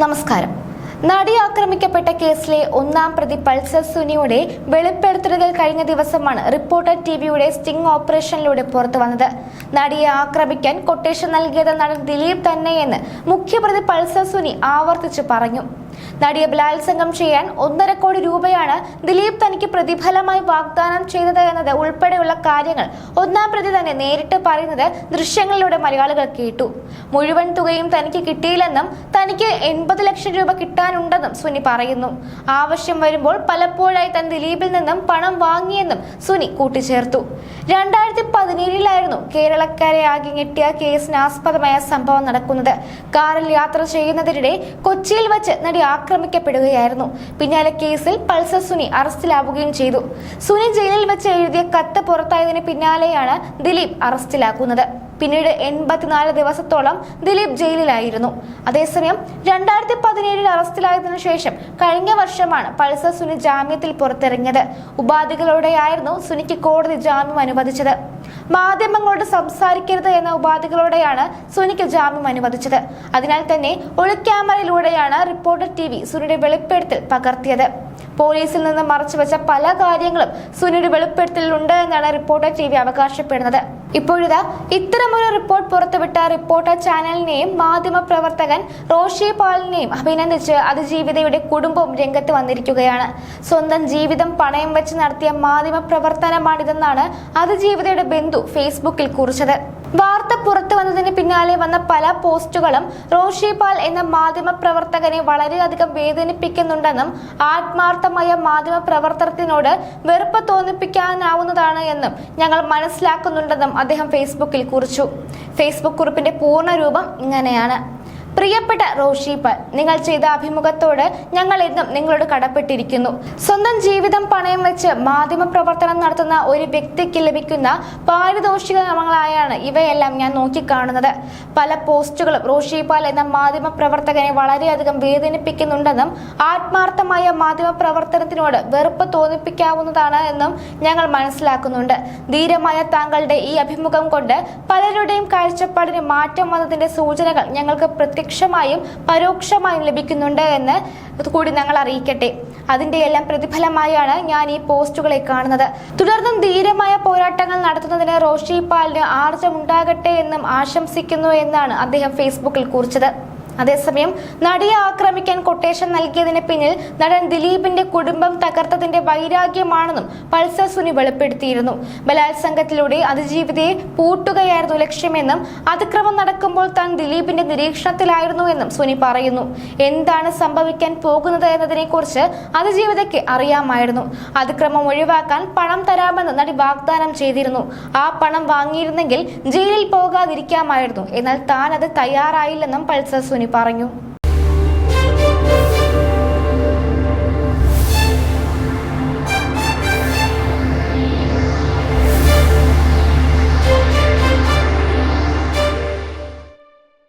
നമസ്കാരം. നടി ആക്രമിക്കപ്പെട്ട കേസിലെ ഒന്നാം പ്രതി പൾസർ സുനിയുടെ വെളിപ്പെടുത്തലുകൾ കഴിഞ്ഞ ദിവസമാണ് റിപ്പോർട്ടർ ടി വിയുടെ സ്റ്റിംഗ് ഓപ്പറേഷനിലൂടെ പുറത്തു വന്നത്. നടിയെ ആക്രമിക്കാൻ കൊട്ടേഷൻ നൽകിയത് നടൻ ദിലീപ് തന്നെയെന്ന് മുഖ്യപ്രതി പൾസർ സുനി ആവർത്തിച്ചു പറഞ്ഞു. നടിയെ ബലാത്സംഗം ചെയ്യാൻ ഒന്നര കോടി രൂപയാണ് ദിലീപ് തനിക്ക് പ്രതിഫലമായി വാഗ്ദാനം ചെയ്തത് എന്നത് ഉൾപ്പെടെയുള്ള കാര്യങ്ങൾ ഒന്നാം പ്രതി തന്നെ നേരിട്ട് പറയുന്നത് ദൃശ്യങ്ങളിലൂടെ മലയാളികൾ കേട്ടു. മുഴുവൻ തുകയും തനിക്ക് കിട്ടിയില്ലെന്നും തനിക്ക് എൺപത് ലക്ഷം രൂപ കിട്ടാനുണ്ടെന്നും സുനി പറയുന്നു. ആവശ്യം വരുമ്പോൾ പലപ്പോഴായി തൻ ദിലീപിൽ നിന്നും പണം വാങ്ങിയെന്നും സുനി കൂട്ടിച്ചേർത്തു. രണ്ടായിരത്തി പതിനേഴിലായിരുന്നു കേരളക്കാരെ ആകെ ഞെട്ടിയ കേസിന് ആസ്പദമായ സംഭവം നടക്കുന്നത്. കാറിൽ യാത്ര ചെയ്യുന്നതിനിടെ കൊച്ചിയിൽ വച്ച് നടി ആക്രമിക്കപ്പെടുകയായിരുന്നു. പിന്നാലെ കേസിൽ പൾസർ സുനി അറസ്റ്റിലാവുകയും ചെയ്തു. സുനി ജയിലിൽ വെച്ച് എഴുതിയ കത്ത് പുറത്തായതിന് പിന്നാലെയാണ് ദിലീപ് അറസ്റ്റിലാക്കുന്നത്. പിന്നീട് എൺപത്തിനാല് ദിവസത്തോളം ദിലീപ് ജയിലിലായിരുന്നു. അതേസമയം രണ്ടായിരത്തി പതിനേഴിൽ അറസ്റ്റിലായതിനു ശേഷം കഴിഞ്ഞ വർഷമാണ് പൾസർ സുനി ജാമ്യത്തിൽ പുറത്തിറങ്ങിയത്. ഉപാധികളോടെയായിരുന്നു സുനിക്ക് കോടതി ജാമ്യം അനുവദിച്ചത്. മാധ്യമങ്ങളോട് സംസാരിക്കരുത് എന്ന ഉപാധികളോടെയാണ് സുനിക്ക് ജാമ്യം അനുവദിച്ചത്. അതിനാൽ തന്നെ ഒളിക്യാമറയിലൂടെയാണ് റിപ്പോർട്ടർ ടി വി സുനിയുടെ വെളിപ്പെടുത്തൽ പകർത്തിയത്. പോലീസിൽ നിന്ന് മറച്ചുവെച്ച പല കാര്യങ്ങളും സുനിയുടെ വെളിപ്പെടുത്തലുണ്ട് എന്നാണ് റിപ്പോർട്ടർ ടി വി അവകാശപ്പെടുന്നത്. ഇപ്പോഴിതാ ഇത്തരമൊരു റിപ്പോർട്ട് പുറത്തുവിട്ട റിപ്പോർട്ടർ ചാനലിനെയും മാധ്യമ പ്രവർത്തകൻ റോഷി പാലിനെയും അഭിനന്ദിച്ച് അതിജീവിതയുടെ കുടുംബവും രംഗത്ത് വന്നിരിക്കുകയാണ്. സ്വന്തം ജീവിതം പണയം വെച്ച് നടത്തിയ മാധ്യമ പ്രവർത്തനമാണിതെന്നാണ് അതിജീവിതയുടെ ബന്ധു ഫേസ്ബുക്കിൽ കുറിച്ചത്. വാർത്ത പുറത്തു വന്നതിന് പിന്നാലെ വന്ന പല പോസ്റ്റുകളും റോഷി പാൽ എന്ന മാധ്യമ പ്രവർത്തകനെ വളരെയധികം വേദനിപ്പിക്കുന്നുണ്ടെന്നും ആത്മാർത്ഥമായ മാധ്യമ പ്രവർത്തനത്തിനോട് വെറുപ്പ് തോന്നിപ്പിക്കാനാവുന്നതാണ് എന്നും ഞങ്ങൾ മനസ്സിലാക്കുന്നുണ്ടെന്നും അദ്ദേഹം ഫേസ്ബുക്കിൽ കുറിച്ചു. ഫേസ്ബുക്ക് കുറിപ്പിന്റെ പൂർണ രൂപം ഇങ്ങനെയാണ്. പ്രിയപ്പെട്ട റോഷി നിങ്ങൾ ചെയ്ത അഭിമുഖത്തോട് ഞങ്ങൾ ഇന്നും നിങ്ങളോട് കടപ്പെട്ടിരിക്കുന്നു. സ്വന്തം ജീവിതം പണയം വെച്ച് മാധ്യമ പ്രവർത്തനം നടത്തുന്ന ഒരു വ്യക്തിക്ക് ലഭിക്കുന്ന പാരിതോഷിക പാരിതോഷികങ്ങളായാണ് ഇവയെല്ലാം ഞാൻ നോക്കിക്കാണുന്നത്. പല പോസ്റ്റുകളും റോഷി എന്ന മാധ്യമ പ്രവർത്തകനെ വളരെയധികം വേദനിപ്പിക്കുന്നുണ്ടെന്നും ആത്മാർത്ഥമായ മാധ്യമ പ്രവർത്തനത്തിനോട് വെറുപ്പ് തോന്നിപ്പിക്കാവുന്നതാണ് എന്നും ഞങ്ങൾ മനസ്സിലാക്കുന്നുണ്ട്. ധീരമായ താങ്കളുടെ ഈ അഭിമുഖം കൊണ്ട് പലരുടെയും കാഴ്ചപ്പാടിന് മാറ്റം വന്നതിന്റെ സൂചനകൾ ഞങ്ങൾക്ക് പ്രത്യക്ഷമായും പരോക്ഷമായും ലഭിക്കുന്നുണ്ട് എന്ന് കൂടി ഞങ്ങൾ അറിയിക്കട്ടെ. അതിന്റെ എല്ലാം പ്രതിഫലമായാണ് ഞാൻ ഈ പോസ്റ്റുകളെ കാണുന്നത്. തുടർന്നും ധീരമായ പോരാട്ടങ്ങൾ നടത്തുന്നതിന് റോഷി പാലിന് ആർജമുണ്ടാകട്ടെ എന്നും ആശംസിക്കുന്നു എന്നാണ് അദ്ദേഹം ഫേസ്ബുക്കിൽ കുറിച്ചത്. അതേസമയം നടിയെ ആക്രമിക്കാൻ കൊട്ടേഷൻ നൽകിയതിന് പിന്നിൽ നടൻ ദിലീപിന്റെ കുടുംബം തകർത്തതിന്റെ വൈരാഗ്യമാണെന്നും പൾസർ സുനി വെളിപ്പെടുത്തിയിരുന്നു. ബലാത്സംഗത്തിലൂടെ അതിജീവിതയെ പൂട്ടുകയായിരുന്നു ലക്ഷ്യമെന്നും അതിക്രമം നടക്കുമ്പോൾ താൻ ദിലീപിന്റെ നിരീക്ഷണത്തിലായിരുന്നു എന്നും സുനി പറയുന്നു. എന്താണ് സംഭവിക്കാൻ പോകുന്നത് എന്നതിനെക്കുറിച്ച് അതിജീവിതയ്ക്ക് അറിയാമായിരുന്നു. അതിക്രമം ഒഴിവാക്കാൻ പണം തരാമെന്ന് നടി വാഗ്ദാനം ചെയ്തിരുന്നു. ആ പണം വാങ്ങിയിരുന്നെങ്കിൽ ജയിലിൽ പോകാതിരിക്കാമായിരുന്നു. എന്നാൽ താൻ അത് തയ്യാറായില്ലെന്നും പൾസർ സുനി പറഞ്ഞു.